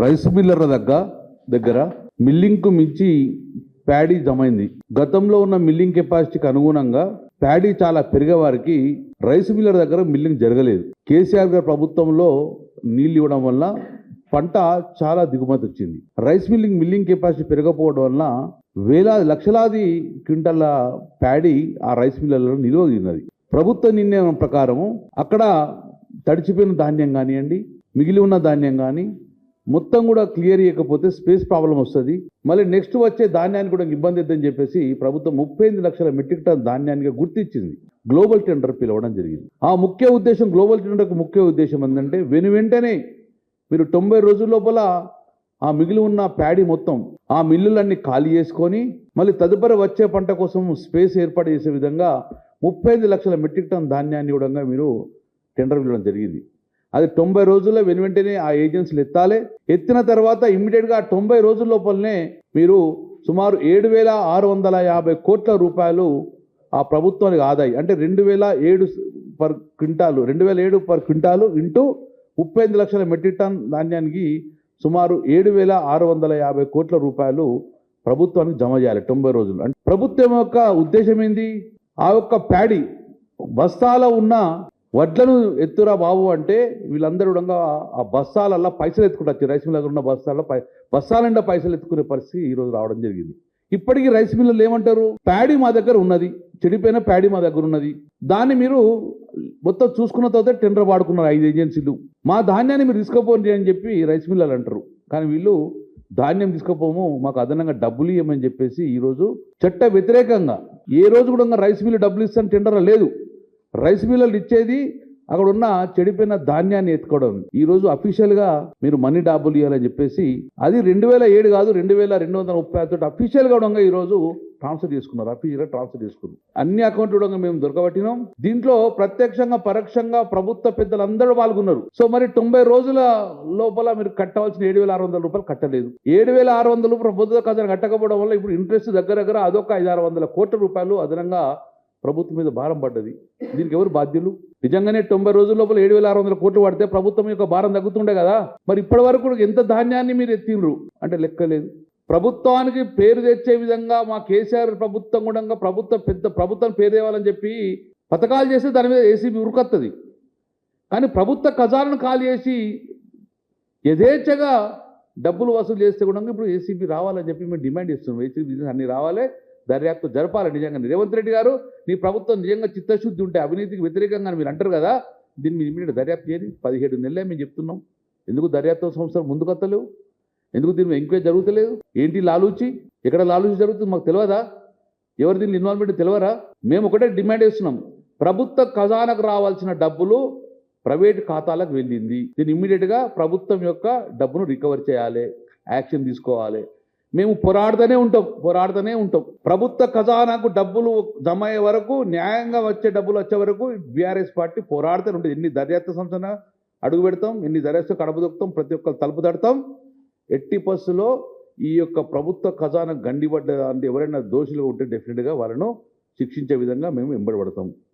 Rice మిల్లర్ల దగ్గర దగ్గర మిల్లింగ్కు మించి ప్యాడీ జమైంది. గతంలో ఉన్న మిల్లింగ్ కెపాసిటీకి అనుగుణంగా ప్యాడీ చాలా పెరిగే వారికి రైస్ మిల్లర్ దగ్గర మిల్లింగ్ జరగలేదు. కేసీఆర్ గారి ప్రభుత్వంలో నీళ్ళు ఇవ్వడం వల్ల పంట చాలా దిగుమతి వచ్చింది. రైస్ మిల్లింగ్ మిల్లింగ్ కెపాసిటీ పెరగకపోవడం వల్ల వేలాది లక్షలాది క్వింటల్ల ప్యాడీ ఆ రైస్ మిల్లర్లో నిల్వ ఉన్నది ప్రభుత్వ నిర్ణయం ప్రకారము అక్కడ తడిచిపోయిన ధాన్యం కానివ్వండి మిగిలి ఉన్న ధాన్యం కానీ మొత్తం కూడా క్లియర్ చేయకపోతే స్పేస్ ప్రాబ్లం వస్తుంది. మళ్ళీ నెక్స్ట్ వచ్చే ధాన్యానికి కూడా ఇబ్బంది అవుతుందని చెప్పేసి ప్రభుత్వం ముప్పై ఎనిమిది లక్షల మెట్రిక్ టన్ ధాన్యానికి గుర్తించింది. గ్లోబల్ టెండర్ పిలవడం జరిగింది. ఆ ముఖ్య ఉద్దేశం గ్లోబల్ టెండర్కు ముఖ్య ఉద్దేశం ఏంటంటే వెను వెంటనే మీరు తొంభై రోజుల లోపల ఆ మిగిలి ఉన్న ప్యాడీ మొత్తం ఆ మిల్లులన్నీ ఖాళీ చేసుకొని మళ్ళీ తదుపరి వచ్చే పంట కోసం స్పేస్ ఏర్పాటు చేసే విధంగా ముప్పై ఐదు లక్షల మెట్రిక్ టన్ ధాన్యాన్ని కూడా మీరు టెండర్ పిలవడం జరిగింది. అది తొంభై రోజుల్లో వెను వెంటనే ఆ ఏజెన్సీలు ఎత్తాలి. ఎత్తిన తర్వాత ఇమ్మీడియట్గా ఆ తొంభై రోజుల లోపలనే మీరు సుమారు ఏడు వేల ఆరు వందల యాభై కోట్ల రూపాయలు ఆ ప్రభుత్వానికి ఆదాయి. అంటే రెండు వేల ఏడు పర్ క్వింటాలు రెండు వేల ఏడు పర్ క్వింటాలు ఇంటూ ముప్పై ఐదు లక్షల మెట్రిక్ టన్ ధాన్యానికి సుమారు ఏడు వేల ఆరు వందల యాభై కోట్ల రూపాయలు ప్రభుత్వానికి జమ చేయాలి తొంభై రోజులు. అంటే ప్రభుత్వం యొక్క ఉద్దేశం ఏంది? ఆ యొక్క ప్యాడీ బస్తాలో ఉన్న వడ్లను ఎత్తురా బాబు అంటే వీళ్ళందరూ కూడా ఆ బస్సాలల్లో పైసలు ఎత్తుకుంటారు. రైస్ మిల్ దగ్గర ఉన్న బస్సాల్లో పై పైసలు ఎత్తుకునే పరిస్థితి ఈరోజు రావడం జరిగింది. ఇప్పటికీ రైస్ మిల్లులు ఏమంటారు? ప్యాడీ మా దగ్గర ఉన్నది. చెడిపోయిన ప్యాడీ మా దగ్గర ఉన్నది. దాన్ని మీరు మొత్తం చూసుకున్న తర్వాత టెండర్ వాడుకున్నారు ఐదు ఏజెన్సీలు. మా ధాన్యాన్ని మీరు తీసుకుపోండి అని చెప్పి రైస్ మిల్లలు అంటారు. కానీ వీళ్ళు ధాన్యం తీసుకుపోము మాకు అదనంగా డబ్బులు ఇవ్వమని చెప్పేసి ఈరోజు చట్ట వ్యతిరేకంగా ఏ రోజు కూడా రైస్ మిల్లు డబ్బులు ఇస్తాను టెండర్ లేదు. రైస్ మిల్లర్లు ఇచ్చేది అక్కడ ఉన్న చెడిపోయిన ధాన్యాన్ని ఎత్తుకోవడం. ఈ రోజు అఫీషియల్గా మీరు మనీ డబ్బులు ఇవ్వాలని చెప్పేసి అది రెండు వేల ఏడు కాదు రెండు వేల రెండు వందల ముప్పై తోటి అఫీషియల్గా కూడా ఈ రోజు ట్రాన్స్ఫర్ చేసుకున్నారు. అఫీషియల్గా ట్రాన్స్ఫర్ చేసుకున్నారు. అన్ని అకౌంట్లు కూడా మేము దొరకబట్టినాం. దీంట్లో ప్రత్యక్షంగా పరోక్షంగా ప్రభుత్వ పెద్దలు అందరూ పాల్గొన్నారు. సో మరి తొంభై రోజుల లోపల మీరు కట్టవలసిన ఏడు వేల ఆరు వందల రూపాయలు కట్టలేదు. ఏడు వేల ఆరు వందలు ప్రభుత్వ ఖజానా కట్టకపోవడం వల్ల ఇప్పుడు ఇంట్రెస్ట్ దగ్గర దగ్గర అదొక ఐదు ఆరు వందల కోట్ల రూపాయలు అదనంగా ప్రభుత్వం మీద భారం పడ్డది. దీనికి ఎవరు బాధ్యులు? నిజంగానే తొంభై రోజుల లోపల ఏడు వేల ఆరు వందల కోట్లు పడితే ప్రభుత్వం యొక్క భారం తగ్గుతుండే కదా? మరి ఇప్పటి వరకు ఎంత ధాన్యాన్ని మీరు ఎత్తిండ్రు? అంటే లెక్కలేదు ప్రభుత్వానికి పేరు తెచ్చే విధంగా మా కేసీఆర్ ప్రభుత్వం కూడా ప్రభుత్వం పెద్ద ప్రభుత్వం పేరు తేవాలని చెప్పి పథకాలు చేస్తే దాని మీద ఏసీబీ ఉరుకొత్తది. కానీ ప్రభుత్వ ఖజానాను ఖాళీ చేసి యథేచ్ఛగా డబ్బులు వసూలు చేస్తే కూడా ఇప్పుడు ఏసీబీ రావాలని చెప్పి మేము డిమాండ్ చేస్తున్నాం. ఏసీబీ అన్ని రావాలి. దర్యాప్తు జరపాలి నిజంగా. రేవంత్ రెడ్డి గారు నీ ప్రభుత్వం నిజంగా చిత్తశుద్ధి ఉంటే అవినీతికి వ్యతిరేకంగా మీరు అంటారు కదా దీన్ని మీరు ఇమీడియట్ దర్యాప్తు చేయండి. పదిహేడు నెలలే మేము చెప్తున్నాం. ఎందుకు దర్యాప్తు సంస్థలు ముందుకొత్తలేవు? ఎందుకు దీని ఎంక్వైరీ జరుగుతలేదు? ఏంటి లాలూచి? ఎక్కడ లాలూచి జరుగుతుంది మాకు తెలియదా ఎవరు దీని ఇన్వాల్వ్మెంట్ తెలియరా మేము ఒకటే డిమాండ్ చేస్తున్నాం. ప్రభుత్వ ఖజానాకు రావాల్సిన డబ్బులు ప్రైవేట్ ఖాతాలకు వెళ్ళింది. దీన్ని ఇమ్మీడియట్గా ప్రభుత్వం యొక్క డబ్బును రికవర్ చేయాలి. యాక్షన్ తీసుకోవాలి. మేము పోరాడుతూనే ఉంటాం పోరాడుతూనే ఉంటాం. ప్రభుత్వ ఖజానాకు డబ్బులు జమ అయ్యే వరకు న్యాయంగా వచ్చే డబ్బులు వచ్చే వరకు బీఆర్ఎస్ పార్టీ పోరాడుతూనే ఉంటుంది. ఎన్ని దర్యాప్తు సంస్థన అడుగు పెడతాం ఎన్ని దర్యాప్తు కడుపు దొక్కుతాం ప్రతి ఒక్కరు తలుపు తడతాం. ఎట్టి బస్సులో ఈ యొక్క ప్రభుత్వ ఖజానా గండిపడ్డ అంటే ఎవరైనా దోషులు ఉంటే డెఫినెట్గా వాళ్ళను శిక్షించే విధంగా మేము వెంబడబడతాం